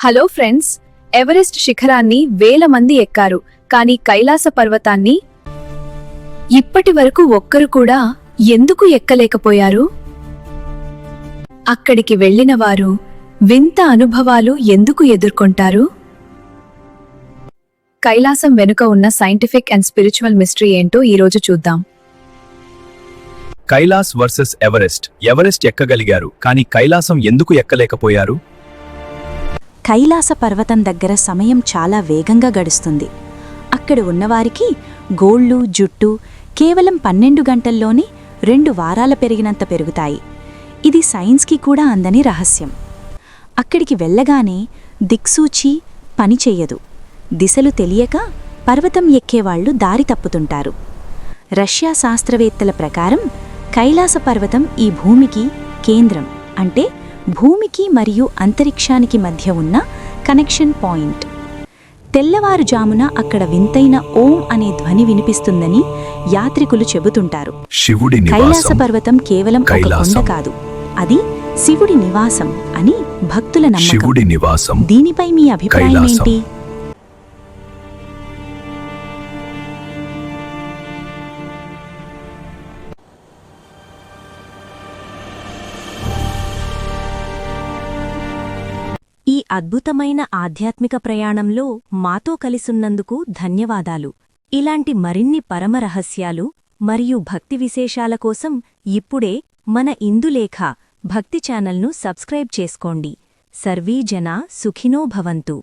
Hello friends Everest శిఖరాన్ని వేల మంది ఎక్కారు కానీ కైలాస పర్వతాన్ని ఇప్పటి వరకు ఒక్కరు కూడా ఎందుకు ఎక్కలేకపోయారు? అక్కడికి వెళ్ళిన వారు వింత అనుభవాలు ఎందుకు ఎదుర్కొంటారు? కైలాసం వెనుక ఉన్న సైంటిఫిక్ అండ్ స్పిరిచువల్ మిస్టరీ ఏంటో ఈరోజు చూద్దాం. Kailash versus Everest. ఎవరెస్ట్ ఎక్కగలిగారు కానీ కైలాసం ఎందుకు ఎక్కలేకపోయారు? కైలాస పర్వతం దగ్గర సమయం చాలా వేగంగా గడుస్తుంది. అక్కడ ఉన్నవారికి గోళ్ళు జుట్టు కేవలం పన్నెండు గంటల్లోనే రెండు వారాల పెరిగినంత పెరుగుతాయి. ఇది సైన్స్కి కూడా అందని రహస్యం. అక్కడికి వెళ్ళగానే దిక్సూచి పనిచెయ్యదు దిశలు తెలియక పర్వతం ఎక్కేవాళ్ళు దారి తప్పుతుంటారు. రష్యా శాస్త్రవేత్తల ప్రకారం కైలాస పర్వతం ఈ భూమికి కేంద్రం అంటే భూమికి మరియు అంతరిక్షానికి మధ్య ఉన్న కనెక్షన్ పాయింట్. తెల్లవారుజామున అక్కడ వింతైన ఓం అనే ధ్వని వినిపిస్తుందని యాత్రికులు చెబుతుంటారు. కైలాస పర్వతం కేవలం ఒక కొండ. కాదు. అది శివుడి నివాసం అని భక్తుల నమ్మకం. దీనిపై మీ అభిప్రాయం. ఏంటి? ఈ అద్భుతమైన ఆధ్యాత్మిక ప్రయాణంలో మాతో కలిసున్నందుకు ధన్యవాదాలు. ఇలాంటి మరిన్ని పరమ రహస్యాలు మరియు భక్తి విశేషాల కోసం ఇప్పుడే మన ఇందులేఖ భక్తి ఛానల్ను సబ్స్క్రైబ్ చేసుకోండి. సర్వీ జనా సుఖినో భవంతు.